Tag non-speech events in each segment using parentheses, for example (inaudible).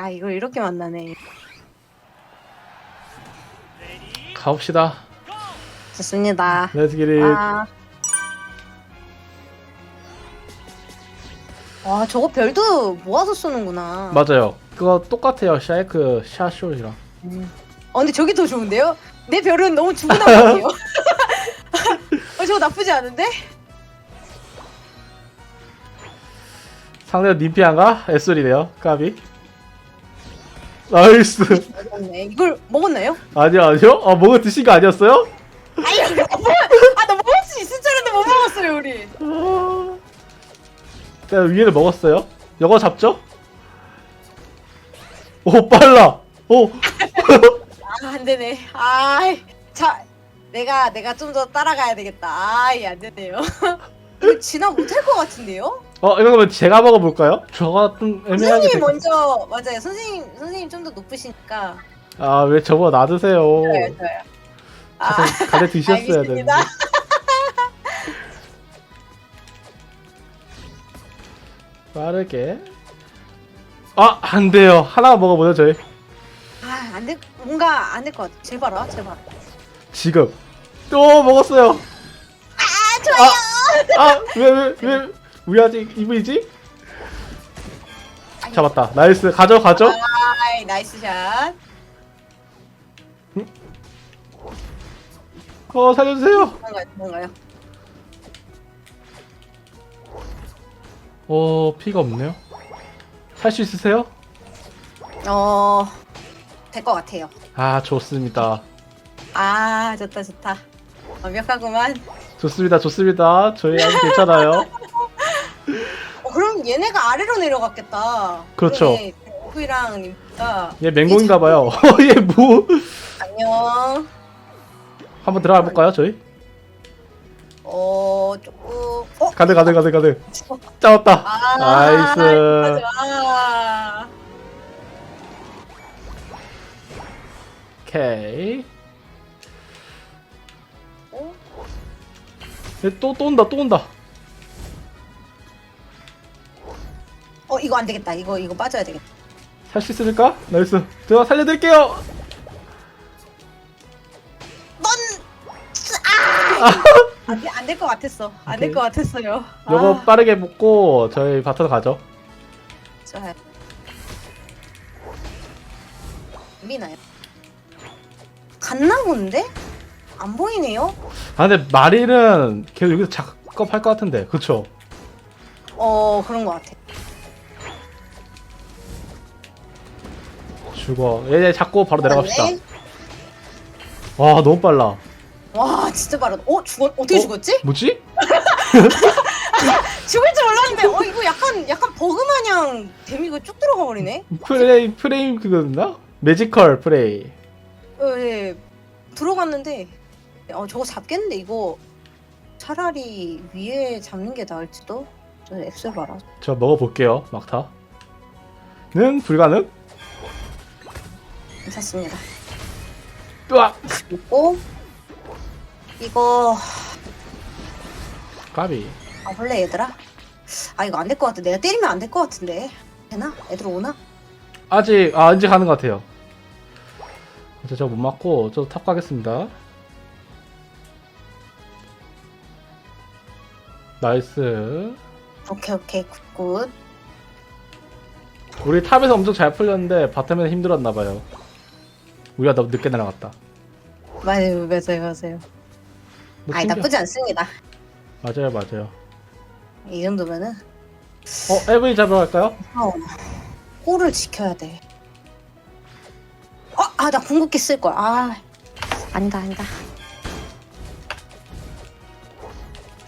아 이걸 이렇게 만나네. 가봅시다. 좋습니다. Let's get it. 아. 와 저거 별도 모아서 쏘는구나. 맞아요. 그거 똑같아요. 샤이크 샤쇼이랑. 어 근데 저기 더 좋은데요? 내 별은 너무 주구나같아요 (laughs) 어 저거 나쁘지 않은데? 상대가 님피한가? 애소리네요. 까비. 나이스. 먹었네. 이걸 먹었나요? 아니요 아니요. 아 뭐가 드신 거 아니었어요? 아니 아나 먹을 수 있을 줄 알았는데 못 먹었어요 우리. 아... 내가 위에를 먹었어요. 이거 잡죠? 오 빨라. 오. (laughs) 아 안 되네. 아자 내가 내가 좀 더 따라가야 되겠다. 아이 안되네요. (laughs) 이거 진화 못할 것 같은데요? 어 이거 그러면 제가 먹어볼까요? 저가 좀 애매하게. 선생님이 될- 먼저 맞아요. 선생님 선생님 좀 더 높으시니까 아왜 저거 놔두세요. 좋아요 좋아요. 아 가서 가래 드셨어야 되는데. 알겠습니다. (laughs) 빠르게. 아, 안 돼요. 하나 먹어보죠, 저희. 아, 안 될, 뭔가 안 될 것 같아. 제발, 아, 제발. 지금. 또 먹었어요. 아, 좋아요! 아, 왜, 왜, 왜, 우리 아직 이브이지? 잡았다. 나이스. 가져, 가져. 아이, 나이스 샷. 어, 살려주세요. 뭔가요, 뭔가요? 어, 피가 없네요. 살 수 있으세요? 어, 될 것 같아요. 아, 좋습니다. 아, 좋다, 좋다. 완벽하구만. 좋습니다, 좋습니다. 저희 아직 괜찮아요. (laughs) 어, 그럼 얘네가 아래로 내려갔겠다. 그렇죠. 후이랑 님가 얘 맹공인가봐요. 얘 뭐. (laughs) 안녕. 한번 들어가 볼까요, 저희? 어, 조금. 어? 가드, 가드, 가드, 가드. 잡았다. 아, 나이스. 오케이. 어? 얘 또, 또 온다, 또 온다. 이거 안 되겠다. 이거, 이거 빠져야 되겠다. 살 수 있습니까? 나이스. 제가 살려드릴게요. 넌! 아! 안될 것 같았어. 안 될 오케이. 것 같았어요. 요거 아, 빠르게 먹고 저희 바텀 가죠. 좋아요. 미나요? 갔나 본데? 안 보이네요? 아 근데 마리는 계속 여기서 작업할 것 같은데, 그쵸? 어, 그런 것 같아. 죽어. 얘 잡고 바로 내려갑시다. 맞네? 와 너무 빨라. 와, 진짜 빠르다. 어, 죽었, 어떻게 어? 죽었지? (laughs) 뭐지? 죽을 줄 몰랐는데, 어, 이거 약간, 약간 버그 마냥 데미가 쭉 들어가 버리네? 프레임 프레임 그거였나? 매지컬 프레이. 어, 예. 들어갔는데, 어, 저거 잡겠는데, 이거 차라리 위에 잡는 게 나을지도? 저 엑셀 봐라. 저 먹어볼게요. 막타. 는 불가능? 괜찮습니다. 으악! 그리고, 이거, 까비. 아, 원래 얘들아? 아, 이거 안 될 것 같아. 내가 때리면 안 될 것 같은데. 되나? 애들 오나? 아직 아 이제 가는 것 같아요. 저저못 맞고 저 탑 가겠습니다. 나이스. 오케이, 오케이, 굿. 우리 탑에서 엄청 잘 풀렸는데 바텀에서 힘들었나 봐요. 우리가 너무 늦게 날아갔다. 맞아요, 맞아요, 맞아요. 챙겨. 나쁘지 않습니다. 맞아요, 맞아요. 이 정도면은, 어, 에브이 잡으러 갈까요? 어, 골을 지켜야 돼. 어, 아, 나 궁극기 쓸 거야. 아, 아니다, 아니다.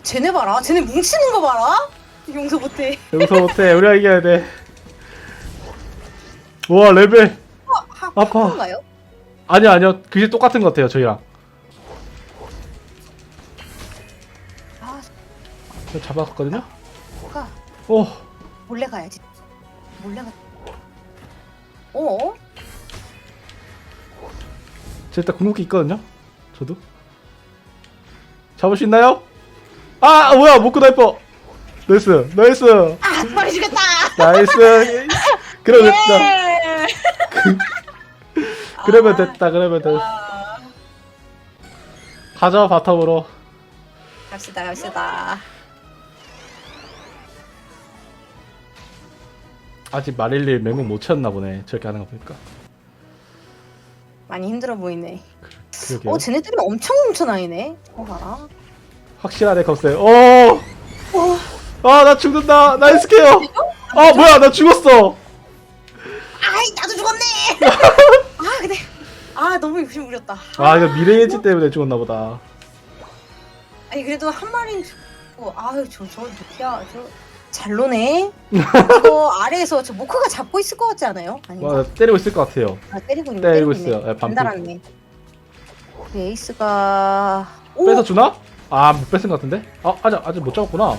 쟤네 봐라. 쟤네 뭉치는 거 봐라. 용서 못해. 여기서 못해. 우리가 이겨야 돼. 우와, 레벨. 하, 아파. 파인가요? 아니요, 아니요. 그게 똑같은 것 같아요, 저희랑. 아, 저 잡았거든요? 가. 오, 몰래 가야지. 몰래 가. 어? 저 일단 궁극기 있거든요? 저도. 잡을 수 있나요? 아, 뭐야, 목구 나이퍼. 나이스, 나이스, 아, 빨리 죽겠다. 나이스. (laughs) 그럼 됐다. 예. 그러면 아, 됐다 그러면 됐 아, 가자 바텀으로 갑시다 갑시다. 아직 마릴리 맹공 못 채웠나 보네 저렇게 하는 거 보니까 많이 힘들어 보이네. 그러게요 어 쟤네들이 엄청. 어 봐라. 확실하네 컵세 어! 어, 아나 죽는다 나이스 케어 아 뭐야 나 죽었어 아이 나도 죽었네. (laughs) 아 근데 아 너무 욕심 부렸다. 아 이거 미래예지 때문에 죽었나 보다 아니 그래도 한 마리는 죽고 아유 저저 누키야 저 잘 노네. 이거 아래에서 저 모크가 잡고 있을 것 같지 않아요? 아니 와 때리고 있을 것 같아요 아, 때리고 있네. 때리고. 있어요. 예, 반피. 단단하네. 그 에이스가 오 뺏어 주나? 아 못 뺏은 것 같은데? 아 아직 아직 못 잡았구나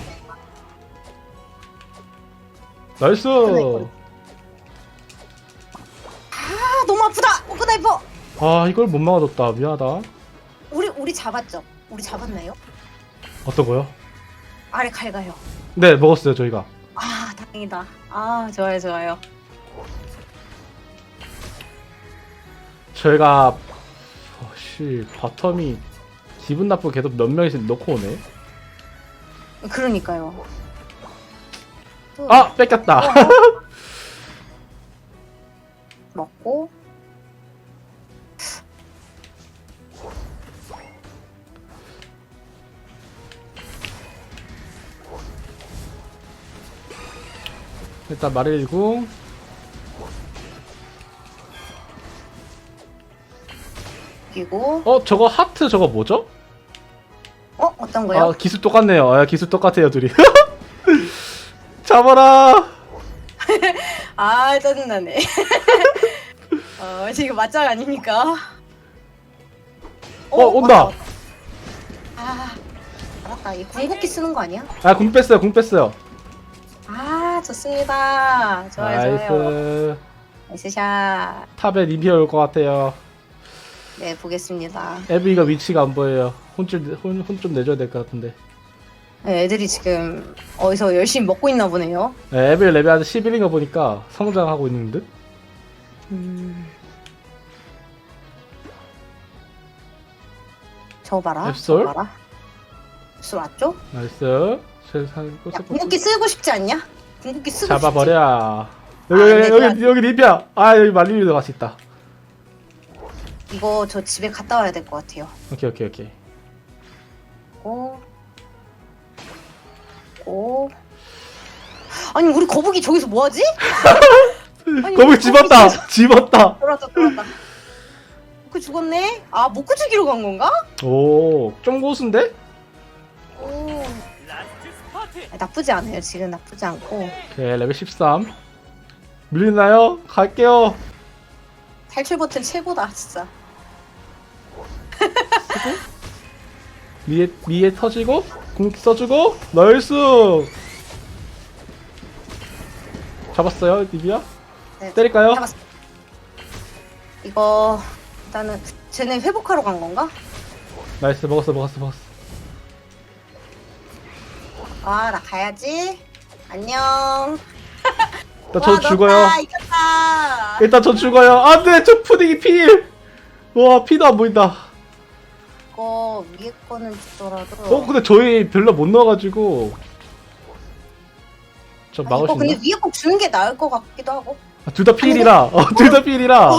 나이스. 아 너무 아프다. 오크나이퍼. 아 이걸 못 막아줬다 미안하다 우리 우리 잡았죠? 우리 잡았나요? 어떤 거요? 아래 갈가요. 네 먹었어요 저희가 아 다행이다. 아 좋아요 좋아요. 저희가 어씨 바텀이 기분 나쁘게 계속 몇 명씩 넣고 오네 그러니까요. 또 아 뺏겼다 먹고 일단 마릴궁 그리고 어 저거 하트 저거 뭐죠? 어 어떤 아 거요? 기술 똑같네요 아 기술 똑같아요 둘이 (laughs) 잡아라 (laughs) 아 짜증나네. (laughs) 어 지금 맞짱 아닙니까? 어, 온다. 아 알았다. 이 궁극기 쓰는 거 아니야? 아 궁 뺐어요 궁 뺐어요 아 좋습니다. 좋아요 좋아요. 나이스 나이스 샷. 탑에 님피 올것 같아요 네 보겠습니다. 에비가 위치가 안 보여요 혼좀 좀 내줘야 될 것 같은데 네, 애들이 지금 어디서 열심히 먹고 있나 보네요. 네, 에비 레벨 아직 11인 거 보니까 성장하고 있는 듯 음. 저거 봐라. 앱솔? 저거 봐라. 앱솔 왔죠? 나이스 세상 야, 궁극기 쓰고 싶지 않냐? 궁극기 쓰고 잡아버려 여기 아, 여기 네, 여기 네. 여기 님피야 아 여기 말리리도 같이 있다 싶지? 이거 저 집에 갔다 와야 될 것 같아요. 오케이 오케이 오케이 오. 오. 아니 우리 거북이 저기서 뭐하지? (laughs) 아니, 거북이 집었다 집었다 돌았다 돌았다. 그 죽었네? 아 목구 죽이러 간 건가? 오 좀 고수인데? 오. 아, 나쁘지 않아요. 지금 나쁘지 않고 오케이 레벨 13 밀리나요? 갈게요 탈출 버튼 최고다 진짜. (laughs) 위에 위에 터지고 궁 써주고 나이스 잡았어요 니비야 네, 때릴까요? 잡았어. 이거 일단은 쟤네 회복하러 간 건가? 나이스 먹었어 먹었어 먹었어 아 나 가야지. 안녕. (laughs) 일단 저 와, 죽어요 넣었다, 이겼다. 일단 저 죽어요 안돼 저 푸딩이 필와 피도 안 보인다 이거 위에 거는 죽더라도. 어 근데 저희 별로 못 넣어가지고 저 아, 막을 이거 수 근데 있나? 위에 거 주는 게 나을 것 같기도 하고. 둘 다 필이라. 어, 둘 다 필이라.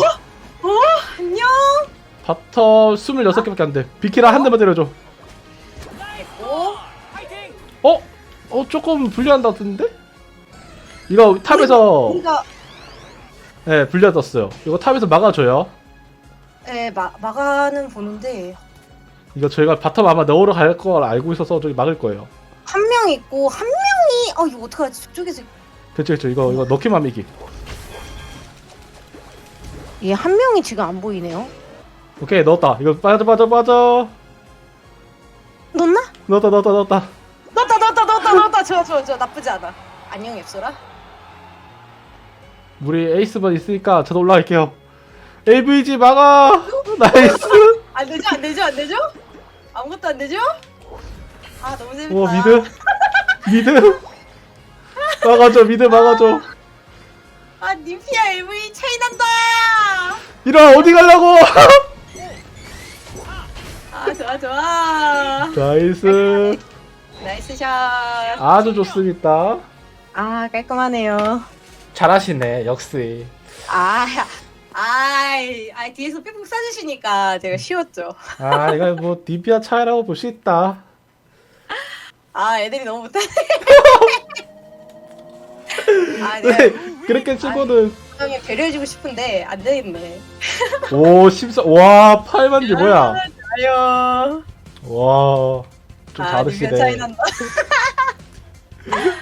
안녕. 바텀 26개밖에 안 돼. 비키라 한 대만 때려줘. 오. 어? 어? 조금 불리한 것 같은데? 이거 탑에서 우리가 네 불리하 떴어요. 이거 탑에서 막아줘요. 예 마, 마가는 보는데. 이거 저희가 바텀 아마 넣으러 갈 걸 알고 있어서 저기 막을 거예요. 한 명 있고 한 명이 아 이거 어떡하지? 저쪽에서 그쵸 그쵸. 이거 이거 넣기만 이기 얘 한 명이 지금 안 보이네요. 오케이 넣었다 이거 빠져 빠져 빠져 넣나? 넣었다 넣었다 넣었다 넣었다 넣었다 넣었다 넣었다 좋아 좋아 좋아 나쁘지 않아. 안녕 앱소라. 우리 에이스번 있으니까 저도 올라갈게요 AVG 막아 (laughs) 나이스 안 되죠 안 되죠 안 되죠? 아무것도 안 되죠? 아 너무 재밌다. 오 미드 미드 (laughs) 막아줘 미드 막아줘 아 님피아 LV 차이 난다. 일어나 어디 가려고 아 좋아 좋아. 나이스 나이스 샷. 아주 좋습니다 아 깔끔하네요. 잘하시네 역시 아, 아이, 아 뒤에서 삐폭 쏴주시니까 제가 쉬웠죠. 아 이거 뭐 디비아 차이라고 볼 수 있다 아, 애들이 너무 못하네. (laughs) 아, 네, 그렇게 치고는 형에 배려해주고 싶은데 안 되겠네. 오 14, 와 8만 개 뭐야 아유. 와좀 아, 몇 차이 난다. (laughs)